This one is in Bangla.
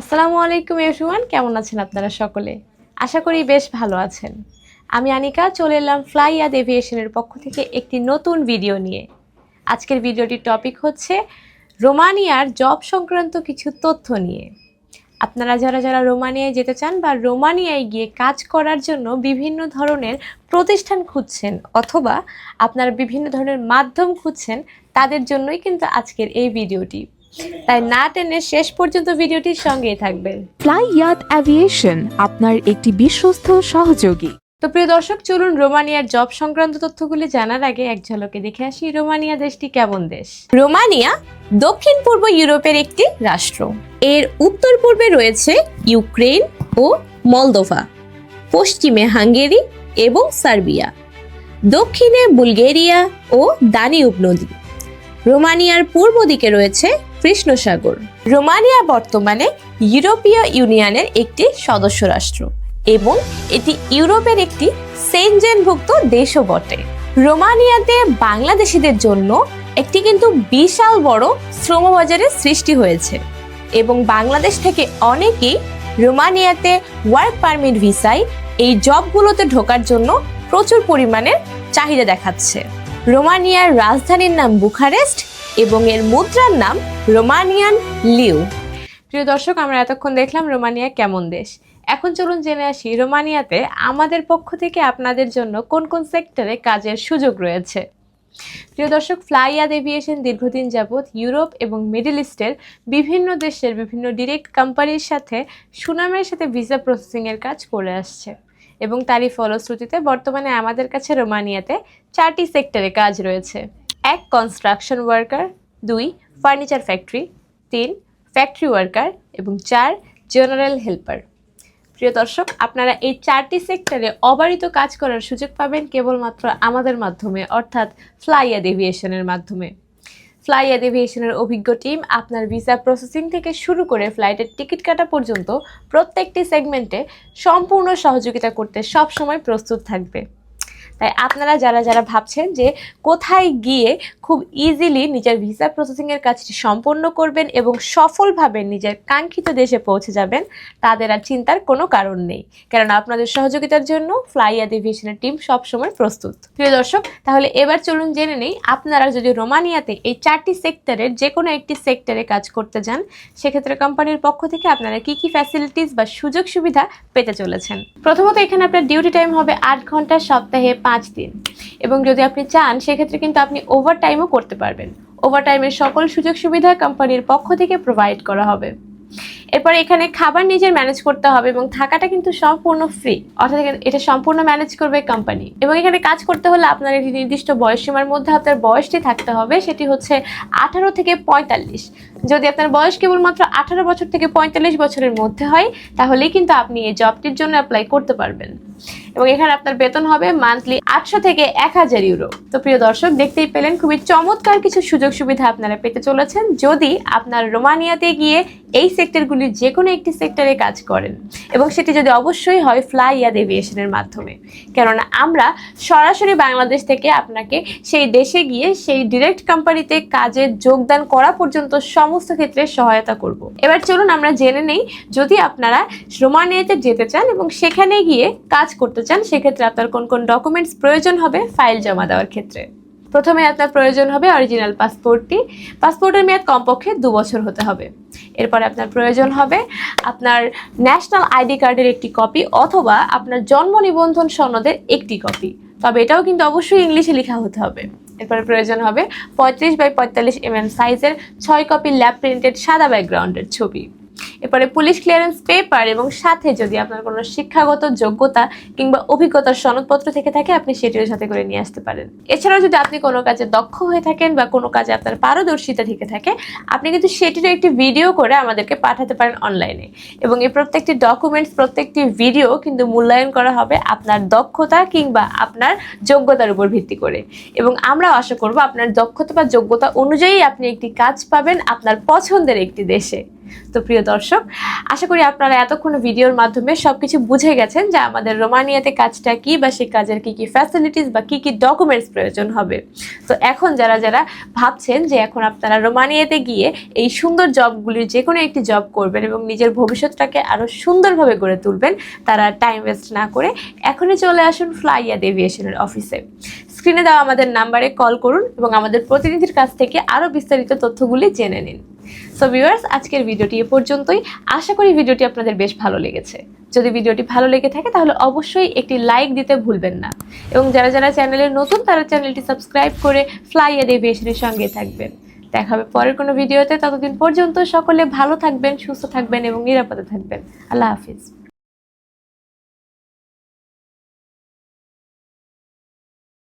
আসসালামু আলাইকুম এভরিওয়ান কেমন আছেন আপনারা সকলে? আশা করি বেশ ভালো আছেন। আমি আনিকা, চলে এলাম ফ্লাই আদ এভিয়েশনের পক্ষ থেকে একটি নতুন ভিডিও নিয়ে। আজকের ভিডিওটির টপিক হচ্ছে রোমানিয়ার জব সংক্রান্ত কিছু তথ্য নিয়ে। আপনারা যারা যারা রোমানিয়ায় যেতে চান বা রোমানিয়ায় গিয়ে কাজ করার জন্য বিভিন্ন ধরনের প্রতিষ্ঠান খুঁজছেন অথবা আপনারা বিভিন্ন ধরনের মাধ্যম খুঁজছেন, তাদের জন্যই কিন্তু আজকের এই ভিডিওটি তাই না টেনে শেষ পর্যন্ত ভিডিওটির সঙ্গেই থাকবেন। ফ্লাই ইয়াত অ্যাভিয়েশন আপনার একটি বিশ্বস্ত সহযোগী। তো প্রিয় দর্শক চলুন রোমানিয়ার জব সংক্রান্ত তথ্যগুলি জানার আগে এক ঝলকে দেখে আসি রোমানিয়া দেশটি কেমন দেশ। রোমানিয়া দক্ষিণ পূর্ব ইউরোপের একটি রাষ্ট্র। এর উত্তর পূর্বে রয়েছে ইউক্রেন ও মলদোভা পশ্চিমে হাঙ্গেরি এবং সার্বিয়া দক্ষিণে বুলগেরিয়া ও দানিউব নদী। রোমানিয়ার পূর্ব দিকে রয়েছে কৃষ্ণসাগর। রোমানিয়া বর্তমানে ইউরোপীয় ইউনিয়নের একটি সদস্য রাষ্ট্র এবং এটি ইউরোপের একটি সেনজেনভুক্ত দেশও বটে। রোমানিয়াতে বাংলাদেশিদের জন্য একটি কিন্তু বিশাল বড় শ্রমবাজারের সৃষ্টি হয়েছে এবং বাংলাদেশ থেকে অনেকেই রোমানিয়াতে ওয়ার্ক পারমিট ভিসায় এই জবগুলোতে ঢোকার জন্য প্রচুর পরিমাণে চাহিদা দেখাচ্ছে। রোমানিয়ার রাজধানীর নাম বুখারেস্ট এবং এর মুদ্রার নাম রোমানিয়ান লিউ। প্রিয় দর্শক, আমরা এতক্ষণ দেখলাম রোমানিয়া কেমন দেশ। এখন চলুন জেনে আসি রোমানিয়াতে আমাদের পক্ষ থেকে আপনাদের জন্য কোন কোন সেক্টরে কাজের সুযোগ রয়েছে। প্রিয় দর্শক ফ্লাইয়াদ এভিয়েশন দীর্ঘদিন যাবৎ ইউরোপ এবং মিডল ইস্টের বিভিন্ন দেশের বিভিন্ন ডিরেক্ট কোম্পানির সাথে সুনামের সাথে ভিসা প্রসেসিংয়ের কাজ করে আসছে এবং তারই ফলশ্রুতিতে বর্তমানে আমাদের কাছে রোমানিয়াতে চারটি সেক্টরে কাজ রয়েছে। এক কনস্ট্রাকশন ওয়ার্কার দুই ফার্নিচার ফ্যাক্টরি তিন ফ্যাক্টরি ওয়ার্কার এবং চার জেনারেল হেল্পার প্রিয় দর্শক, আপনারা এই চারটি সেক্টরে অবারিত কাজ করার সুযোগ পাবেন কেবলমাত্র আমাদের মাধ্যমে, অর্থাৎ ফ্লাইয়াদ এভিয়েশনের মাধ্যমে। ফ্লাইয়াদ এভিয়েশনের অভিজ্ঞ টিম আপনার ভিসা প্রসেসিং থেকে শুরু করে ফ্লাইটের টিকিট কাটা পর্যন্ত প্রত্যেকটি সেগমেন্টে সম্পূর্ণ সহযোগিতা করতে সবসময় প্রস্তুত থাকবে। তাই আপনারা যারা যারা ভাবছেন যে কোথায় গিয়ে খুব ইজিলি নিজের ভিসা প্রসেসিংয়ের কাজটি সম্পন্ন করবেন এবং সফলভাবে নিজের কাঙ্ক্ষিত দেশে পৌঁছে যাবেন, তাদের আর চিন্তার কোনো কারণ নেই। কারণ আপনাদের সহযোগিতার জন্য ফ্লাই এভিয়েশনের টিম সবসময় প্রস্তুত। প্রিয় দর্শক, তাহলে এবার চলুন জেনে নেই, আপনারা যদি রোমানিয়াতে এই চারটি সেক্টরের যে কোনো একটি সেক্টরে কাজ করতে যান, সেক্ষেত্রে কোম্পানির পক্ষ থেকে আপনারা কি কি ফ্যাসিলিটিস বা সুযোগ সুবিধা পেতে চলেছেন? প্রথমত এখানে আপনার ডিউটি টাইম হবে আট ঘণ্টা, সপ্তাহে পাঁচ দিন। এবং যদি আপনি চান, সেক্ষেত্রে কিন্তু আপনি ওভার টাইমও করতে পারবেন। ওভার টাইমের সকল সুযোগ সুবিধা কোম্পানির পক্ষ থেকে প্রোভাইড করা হবে। এরপর এখানে খাবার নিজের ম্যানেজ করতে হবে এবং থাকাটা কিন্তু সম্পূর্ণ ফ্রি অর্থাৎ এটা সম্পূর্ণ ম্যানেজ করবে কোম্পানি এবং এখানে কাজ করতে হলে আপনার একটি নির্দিষ্ট বয়সসীমার মধ্যে আপনার বয়সটি থাকতে হবে। সেটি হচ্ছে আঠারো থেকে পঁয়তাল্লিশ। যদি আপনার বয়স কেবলমাত্র আঠারো বছর থেকে পঁয়তাল্লিশ বছরের মধ্যে হয়, তাহলেই কিন্তু আপনি এই জবটির জন্য অ্যাপ্লাই করতে পারবেন। এবং এখানে আপনার বেতন হবে মান্থলি আটশো থেকে এক হাজার ইউরো তো প্রিয় দর্শক, দেখতেই পেলেন খুবই চমৎকার কিছু সুযোগ সুবিধা আপনারা পেতে চলেছেন। যদি আপনার রোমানিয়াতে গিয়ে এই সেক্টরগুলির যে কোনো একটি সেক্টরে কাজ করেন, এবং সেটি যদি অবশ্যই হয় ফ্লাই ইয়াদ এভিয়েশনের মাধ্যমে। কেননা আমরা সরাসরি বাংলাদেশ থেকে আপনাকে সেই দেশে গিয়ে সেই ডিরেক্ট কোম্পানিতে কাজে যোগদান করা পর্যন্ত সমস্ত ক্ষেত্রে সহায়তা করব। এবার চলুন আমরা জেনে নেই, যদি আপনারা রোমানিয়াতে যেতে চান এবং সেখানে গিয়ে কাজ করতে চান, সেক্ষেত্রে আপনার কোন কোন ডকুমেন্টস প্রয়োজন হবে ফাইল জমা দেওয়ার ক্ষেত্রে। প্রথমে আপনার প্রয়োজন হবে অরিজিনাল পাসপোর্টটি পাসপোর্টের মেয়াদ কমপক্ষে দু বছর হতে হবে। এরপরে আপনার প্রয়োজন হবে আপনার ন্যাশনাল আইডি কার্ডের একটি কপি অথবা আপনার জন্ম নিবন্ধন সনদের একটি কপি তবে এটাও কিন্তু অবশ্যই ইংলিশে লেখা হতে হবে। এরপরে প্রয়োজন হবে পঁয়ত্রিশ বাই পঁয়তাল্লিশ এম এম সাইজের ছয় কপি ল্যাব প্রিন্টেড সাদা ব্যাকগ্রাউন্ডের ছবি। এরপরে পুলিশ ক্লিয়ারেন্স পেপার এবং সাথে যদি আপনার কোনো শিক্ষাগত যোগ্যতা কিংবা অভিজ্ঞতার সনদপত্র থেকে থাকে, আপনি সেটিও সাথে করে নিয়ে আসতে পারেন। এছাড়াও যদি আপনি কোনো কাজে দক্ষ হয়ে থাকেন বা কোনো কাজে আপনার পারদর্শিতা থেকে থাকে, আপনি কিন্তু সেটিরও একটি ভিডিও করে আমাদেরকে পাঠাতে পারেন অনলাইনে এবং এই প্রত্যেকটি ডকুমেন্টস প্রত্যেকটি ভিডিও কিন্তু মূল্যায়ন করা হবে আপনার দক্ষতা কিংবা আপনার যোগ্যতার উপর ভিত্তি করে। এবং আমরা আশা করব আপনার দক্ষতা বা যোগ্যতা অনুযায়ী আপনি একটি কাজ পাবেন আপনার পছন্দের একটি দেশে। তো প্রিয় দর্শক দর্শক, আশা করি আপনারা এতক্ষণ ভিডিওর মাধ্যমে সবকিছু বুঝে গেছেন যে আমাদের রোমানিয়াতে কাজটা কি বা সেই কাজের কি কি ফ্যাসিলিটিস বা কি কি ডকুমেন্টস প্রয়োজন হবে। তো এখন যারা যারা ভাবছেন যে এখন আপনারা রোমানিয়াতে গিয়ে এই সুন্দর জবগুলির যে কোনো একটি জব করবেন এবং নিজের ভবিষ্যৎটাকে আরও সুন্দরভাবে গড়ে তুলবেন, তারা টাইম ওয়েস্ট না করে এখনই চলে আসুন ফ্লাইয়াদ এভিয়েশনের অফিসে। স্ক্রিনে দেওয়া আমাদের নাম্বারে কল করুন এবং আমাদের প্রতিনিধির কাছ থেকে আরও বিস্তারিত তথ্যগুলি জেনে নিন। সো ভিউয়ার্স আজকের ভিডিওটি এ পর্যন্তই। আশা করি ভিডিওটি আপনাদের বেশ ভালো লেগেছে। যদি ভিডিওটি ভালো লেগে থাকে, তাহলে অবশ্যই একটি লাইক দিতে ভুলবেন না। এবং যারা যারা চ্যানেলে নতুন, তারা চ্যানেলটি সাবস্ক্রাইব করে ফ্লাই এড এভিয়েশনের সঙ্গে থাকবেন। দেখা হবে পরের কোনো ভিডিওতে। ততদিন পর্যন্ত সকলে ভালো থাকবেন, সুস্থ থাকবেন এবং নিরাপদে থাকবেন। আল্লাহ হাফিজ।